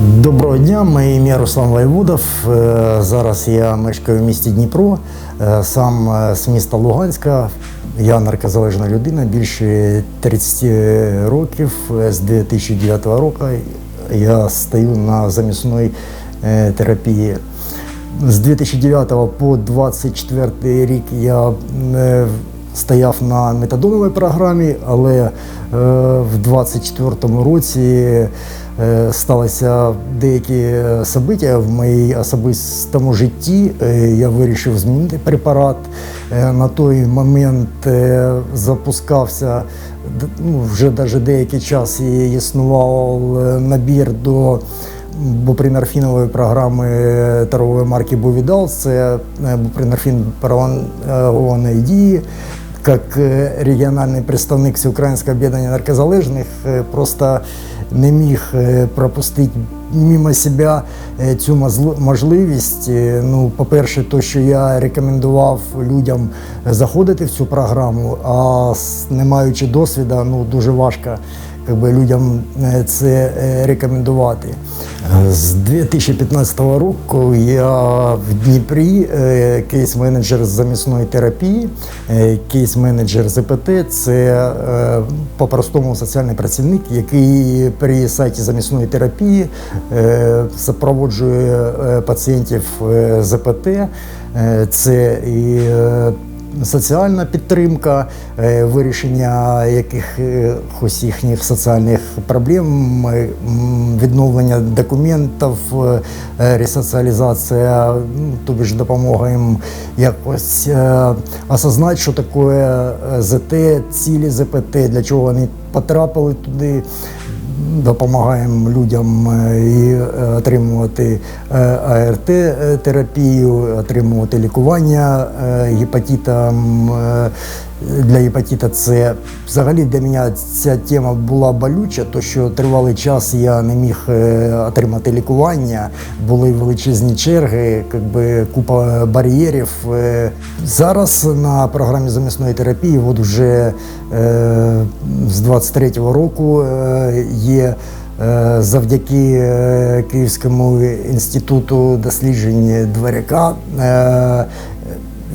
Доброго дня, моє ім'я Руслан Воєвудов. Е, Зараз я мешкаю в місті Дніпро, е, сам е, з міста Луганська. Я наркозалежна людина більше 30 років. З 2009 року я стою на замісної терапії. З 2009 по 2024 рік я стояв на метадоновій програмі, але е, в 2024 році е, сталися деякі е, события в моїй особистому житті. Е, Я вирішив змінити препарат. Е, На той момент е, запускався ну, вже навіть деякий час і існував е, набір до бупринорфінової програми торгової марки Бувідал. Це е, бупринорфін пролонгованої дії. Як региональный регіональний представник Всеукраинского об'єднання наркозалежних, е, просто не міг е, пропустити мимо себе е, цю можливість. Е, Ну, по-перше, то, що я рекомендував людям заходити в цю програму, а не маючи досвіду, ну дуже важко якби, людям е, це е, рекомендувати. Е, З 2015 року я в Дніпрі кейс-менеджер з замісної терапії, кейс-менеджер ЗПТ це е, по-простому соціальний працівник, який при сайті замісної терапії супроводжує пацієнтів е, ЗПТ. Е, Це і соціальна підтримка, е, вирішення якихось їхніх соціальних проблем, е, відновлення документів, е, ресоціалізація, тобі ж допомога їм якось е, осознати, що таке е, ЗТ, цілі ЗПТ, для чого вони потрапили туди. Допомагаємо людям е, і е, отримувати е, АРТ-терапію, отримувати лікування гепатитам е, для гепатита С. Взагалі для мене ця тема була болюча, то що тривалий час я не міг е, отримати лікування, були величезні черги, якби купа бар'єрів. Е, Зараз на програмі замісної терапії, от вже е, з 23-го року є завдяки Київському інституту досліджень дворяка.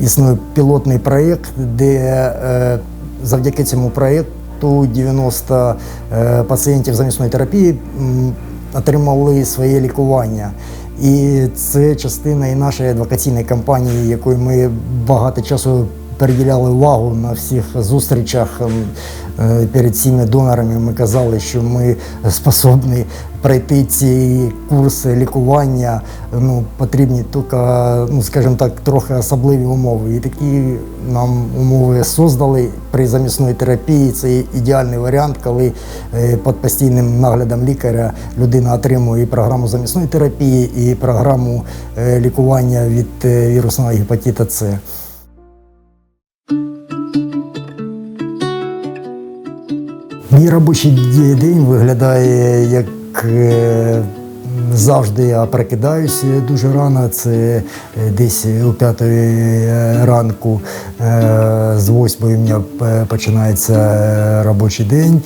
Існує пілотний проєкт, де е, завдяки цьому проєкту 90 е, пацієнтів замісної терапії отримали своє лікування. І це частина і нашої адвокаційної кампанії, якої ми багато часу приділяли увагу на всіх зустрічах перед цими донорами. Ми казали, що ми способні пройти ці курси лікування. Ну, потрібні тільки, ну скажімо так, трохи особливі умови. І такі нам умови создали при замісної терапії. Це ідеальний варіант, коли е, під постійним наглядом лікаря людина отримує і програму замісної терапії, і програму е, лікування від е, вірусного гепатита С. Мій робочий день виглядає як е, завжди я прокидаюся дуже рано. Це е, десь о п'ятої ранку, е, з восьмої в мене починається робочий день.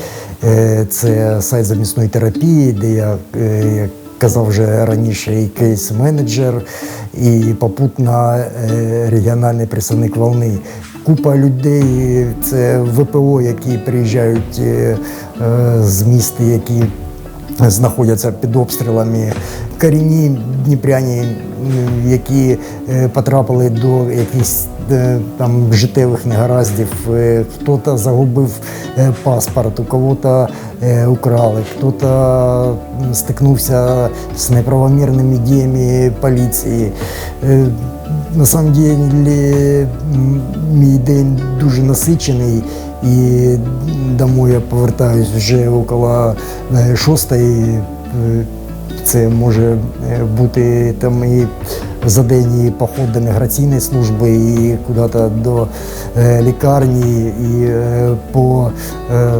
Це сайт замісної терапії, де я казав вже раніше, і кейс-менеджер, і попутно регіональний представник волни. Купа людей, це ВПО, які приїжджають е, е, з міст, які знаходяться під обстрілами. Корінні дніпряні, які е, потрапили до якихось там життєвих негараздів. Хто-то загубив паспорт, у кого-то украли, хто-то стикнувся з неправомірними діями поліції. На самом деле мій день дуже насичений. І домой я повертаюсь вже около е, шостої. Е, Це може е, бути там і за день і поход до міграційної служби, і куди-то до лікарні, і по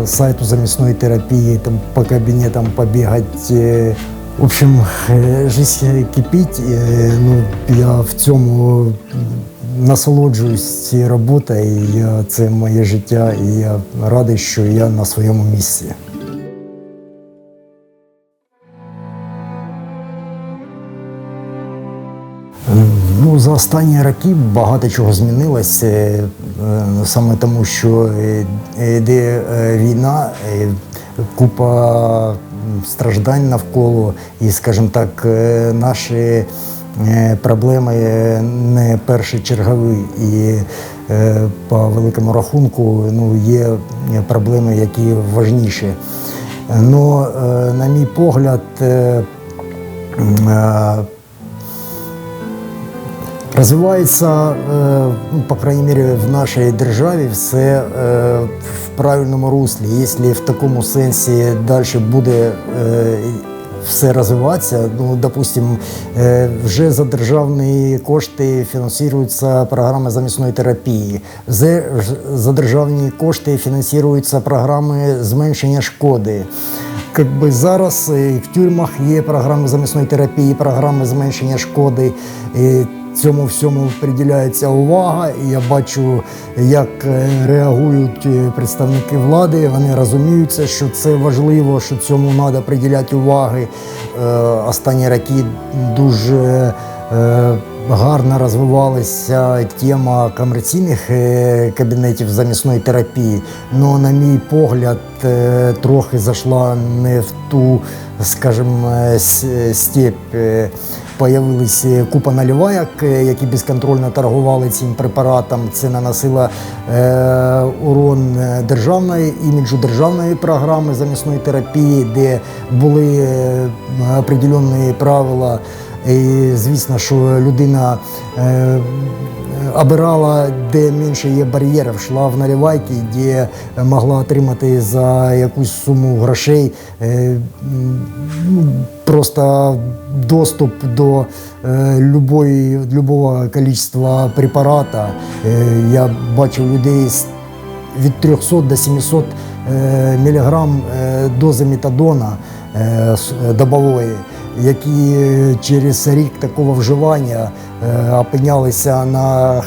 сайту замісної терапії, там по кабінетам побігати. В общем, е, жизнь е, кипить. Е, ну, Я в цьому насолоджуюсь цією роботою. Я, Це моє життя, і я радий, що я на своєму місці. Ну, За останні роки багато чого змінилося, саме тому, що йде війна, купа страждань навколо, і, скажімо так, е, наші е, проблеми не першочергові. І е, по великому рахунку ну, є проблеми, які важніші. Ну, е, на мій погляд, Розвивається, ну, по крайній мірі, в нашій державі все в правильному руслі. Якщо в такому сенсі далі буде е, все розвиватися, ну, допустим, е, вже за державні кошти фінансуються програми замісної терапії, за, за державні кошти фінансуються програми зменшення шкоди. Как би зараз е, в тюрмах є програми замісної терапії, програми зменшення шкоди. Цьому всьому приділяється увага. І я бачу, як е, реагують е, представники влади. Вони розуміються, що це важливо, що цьому треба приділяти уваги. Е, Останні роки дуже гарно розвивалася тема комерційних кабінетів замісної терапії. Ну, на мій погляд, трохи зайшла не в ту, скажімо, степь. Появились купа наливайок, е, які безконтрольно торгували цим препаратом. Це наносило е, урон е, державної іміджу державної програми замісної терапії, де були е, определені правила. І звісно, що людина е, обирала, де менше є бар'єрів, йшла в наливайки, де могла отримати за якусь суму грошей е, ну, просто доступ до е, любої, любого количества препарата. Е, я бачив людей з від 300 до 700 е, міліграм дози метадона добової, які е, через рік такого вживання е, опинялися на,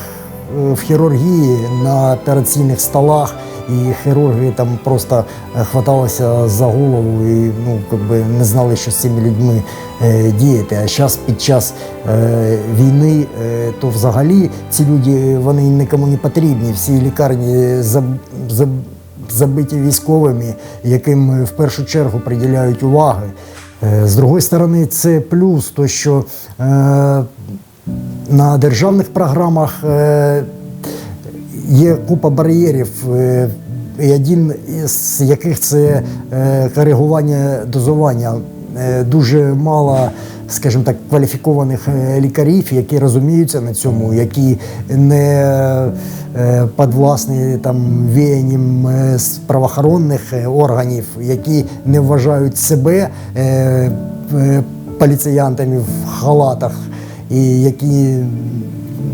в хірургії на операційних столах. І хірурги там просто е, хваталися за голову і ну, как би не знали, що з цими людьми е, діяти. А зараз під час е, війни, е, то взагалі ці люди вони нікому не потрібні. Всі лікарні заб, заб, забиті військовими, яким в першу чергу приділяють уваги. Е, З другої сторони, це плюс, то що е, на державних програмах е, є купа бар'єрів, е, і один із яких це е, коригування дозування. Е, Дуже мало, скажімо так, кваліфікованих е, лікарів, які розуміються на цьому, які не е, підвласні там веянням з правоохоронних органів, які не вважають себе поліціянтами в халатах, і які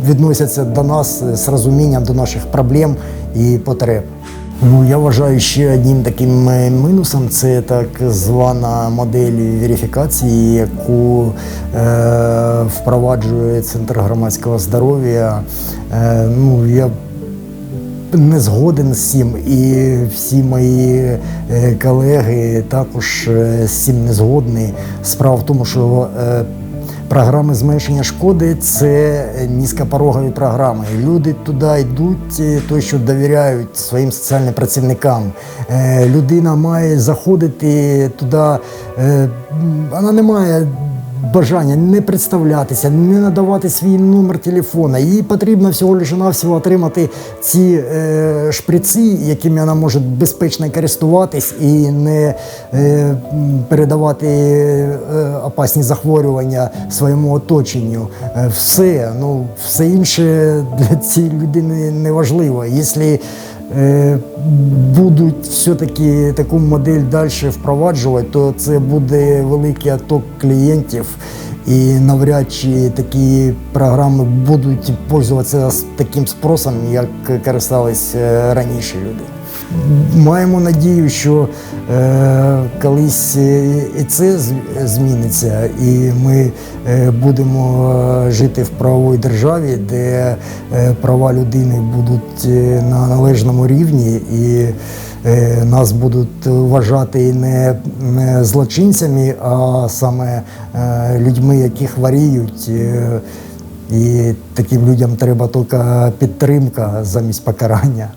відносяться до нас з розумінням до наших проблем і потреб. Ну, я вважаю ще одним таким е, мінусом це так звана модель верифікації, яку е, впроваджує Центр громадського здоров'я. Е, ну, я не згоден з цим, і всі мої е, колеги також е, з цим не згодні. Справа в тому, що е, програми зменшення шкоди це низькопорогові програми. Люди туди йдуть, е, той, що довіряють своїм соціальним працівникам. Е, Людина має заходити туди, е, вона не має бажання не представлятися, не надавати свій номер телефона. Їй потрібно всього лише навсього отримати ці е, шприци, якими вона може безпечно користуватись і не е, передавати е, опасні захворювання своєму оточенню. Е, все, ну все інше для цієї людини не важливо. Якщо будуть все-таки таку модель далі впроваджувати, то це буде великий отток клієнтів. І навряд чи такі програми будуть пользуватися таким спросом, як користались е, раніше люди. Маємо надію, що е, колись е, і це зміниться, і ми е, будемо е, жити в правовій державі, де права людини будуть на належному рівні і нас будуть вважати не, злочинцями, а саме людьми, які хворіють. І таким людям треба тільки підтримка замість покарання.